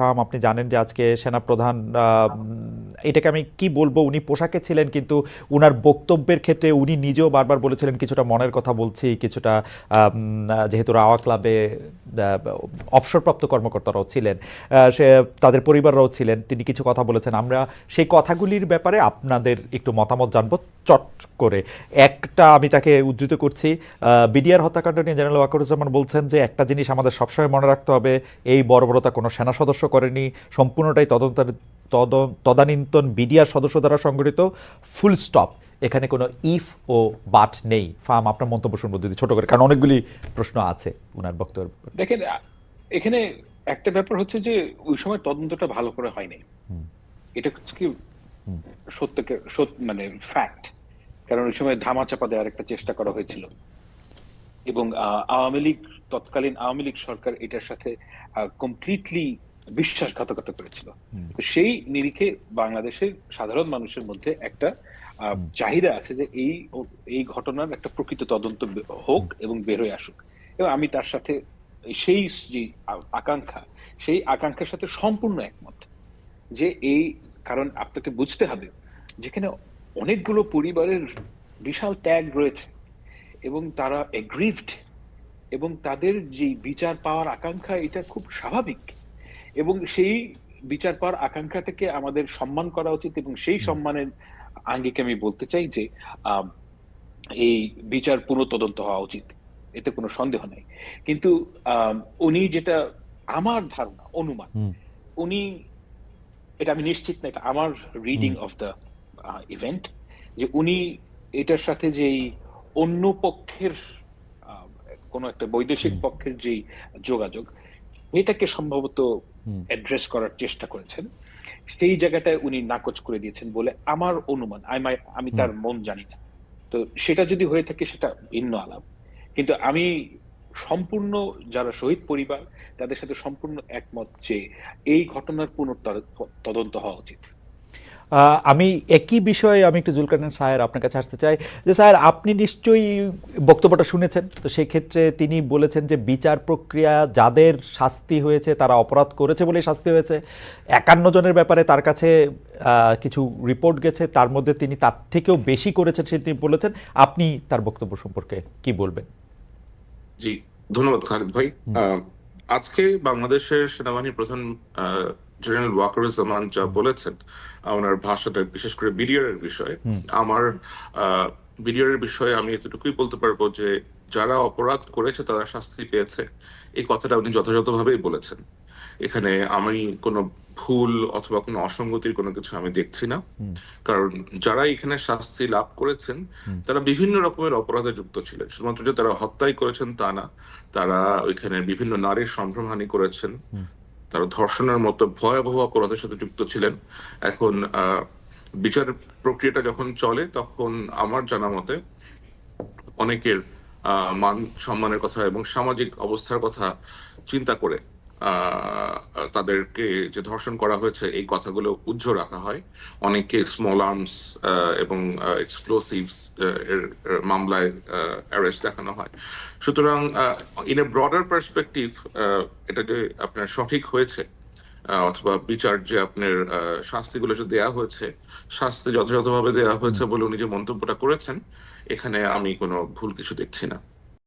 Farm, আপনি জানেন যে আজকে সেনাপ্রধান এটাকে আমি কি বলব, উনি পোশাকে ছিলেন, কিন্তু উনার বক্তব্যের ক্ষেত্রে উনি নিজেও বারবার বলেছিলেন, কিছুটা মনের কথা বলছি, কিছুটা যেহেতু রাওয়া ক্লাবে অবসরপ্রাপ্ত কর্মকর্তারাও ছিলেন সে, তাদের পরিবাররাও ছিলেন, তিনি কিছু কথা বলেছেন। আমরা সেই কথাগুলির ব্যাপারে আপনাদের একটু মতামত জানব। চট করে। একটা আমি তাকে উদ্ধৃত করছি বিডিআর হত্যাকাণ্ড নিয়ে জেনারেল ওয়াকারুজ্জামান বলছেন যে একটা জিনিস আমাদের সবসময় মনে রাখতে হবে এই বর্বরতা কোনো সেনা সদস্য করেনি সম্পূর্ণটাই তদন্তের তদ- তদানীন্তন বিডিআর সদস্য দ্বারা সংগঠিত ফুল স্টপ। এখানে কোনো ইফ ও বাট নেই। ফার্ম আপনার মন্তব্য শুনব যদি ছোট করে কারণ অনেকগুলি প্রশ্ন আছে উনার বক্তব্য দেখেন এখানে একটা ব্যাপার হচ্ছে যে ওই সময় তদন্তটা ভালো করে হয়নি। এটা হচ্ছে কি সত্যকে সত্য মানে ফ্যাক্ট কারণ ওই সময় ধামাচাপা দেওয়ার একটা চেষ্টা করা হয়েছিল। এবং আওয়ামী লীগ তৎকালীন আওয়ামী লীগ সরকার এটার সাথে কমপ্লিটলি বিশ্বাসঘাতকতা করেছিল। তো সেই নিরিখে বাংলাদেশের সাধারণ মানুষের মধ্যে একটা চাহিদা আছে যে এই এই ঘটনার একটা প্রকৃত তদন্ত হোক এবং বের হয়ে আসুক। এবং আমি তার সাথে সেই যে আকাঙ্ক্ষা সেই আকাঙ্ক্ষার সাথে সম্পূর্ণ একমত যে এই কারণ আপনাকে বুঝতে হবে যেখানে অনেকগুলো পরিবারের বিশাল ত্যাগ রয়েছে এবং তারা এগ্রিভড এবং তাদের যে বিচার পাওয়ার আকাঙ্ক্ষা এটা খুব স্বাভাবিক এবং সেই বিচার পাওয়ার আকাঙ্ক্ষাটাকে আমাদের সম্মান করা উচিত এবং সেই সম্মানের আঙ্গিকে আমি বলতে চাই যে এই বিচার পুনঃতদন্ত হওয়া উচিত। এতে কোনো সন্দেহ নাই। কিন্তু উনি যেটা আমার ধারণা অনুমান উনি এটা আমি নিশ্চিত না এটা আমার রিডিং অফ দ্য ইভেন্ট যে উনি এটার সাথে যেই অন্য পক্ষের কোনো একটা বৈদেশিক পক্ষের যেই যোগাযোগ এটাকে সম্ভবত অ্যাড্রেস করার চেষ্টা করেছেন। সেই জায়গাটায় উনি নাকচ করে দিয়েছেন বলে আমার অনুমান। আমি আমি তার মন জানি না। তো সেটা যদি হয়ে থাকে সেটা ভিন্ন আলাপ। কিন্তু আমি সম্পূর্ণ যারা শহীদ পরিবার তাদের সাথে সম্পূর্ণ একমত যে এই ঘটনার পুনঃতদন্ত হওয়া উচিত। আমি একই বিষয়ে আমি একটু জুলকারনান সাহের আপনার কাছে আসতে চাই যে স্যার আপনি নিশ্চয়ই বক্তব্যটা শুনেছেন তো সেই ক্ষেত্রে তিনি বলেছেন যে বিচার প্রক্রিয়া যাদের শাস্তি হয়েছে তারা অপরাধ করেছে বলেই শাস্তি হয়েছে। একান্ন জনের ব্যাপারে তার কাছে কিছু রিপোর্ট গেছে তার মধ্যে তিনি তার থেকেও বেশি করেছেন সে তিনি বলেছেন। আপনি তার বক্তব্য সম্পর্কে কি বলবেন? জি ধন্যবাদ খালিদ ভাই। আজকে বাংলাদেশের সেনাবাহিনীর প্রধান জেনারেল ওয়াকারুজ্জামান যা বলেছেন ওনার ভাষাটা বিশেষ করে বিডিআর এর বিষয়ে আমার বিডিআর এর বিষয়ে আমি এতটুকুই বলতে পারব যে যারা অপরাধ করেছে তারা শাস্তি পেয়েছে। এই কথাটা উনি যথাযথভাবেই বলেছেন। এখানে আমি কোনো ভুল অথবা কোনো অসঙ্গতির কোনো কিছু আমি দেখছি না। কারণ যারা এখানে শাস্তি লাভ করেছেন তারা বিভিন্ন রকমের অপরাধে যুক্ত ছিলেন। শুধুমাত্র যে তারা হত্যাই করেছেন তা না তারা ওইখানে বিভিন্ন নারীর সম্ভ্রমহানি করেছেন। তারা ধর্ষণের মতো ভয়াবহ অপরাধের সাথে যুক্ত ছিলেন। এখন বিচার প্রক্রিয়াটা যখন চলে, তখন আমার জানা মতে অনেকের মান সম্মানের কথা এবং সামাজিক অবস্থার কথা চিন্তা করে তাদেরকে যে ধর্ষণ করা হয়েছে এই কথাগুলো উজ্জ্ব রাখা হয়। অনেককে স্মল আর্মস এবং এক্সপ্লোসিভস এর মামলায় অ্যারেস্ট দেখানো হয়। সুতরাং ইন এ ব্রডার পার্সপেক্টিভ এটা যে আপনার সঠিক হয়েছে অথবা বিচার যে আপনার শাস্তিগুলো যে দেয়া হয়েছে শাস্তি যথাযথভাবে দেওয়া হয়েছে বলে উনি যে মন্তব্যটা করেছেন এখানে আমি কোনো ভুল কিছু দেখছি না।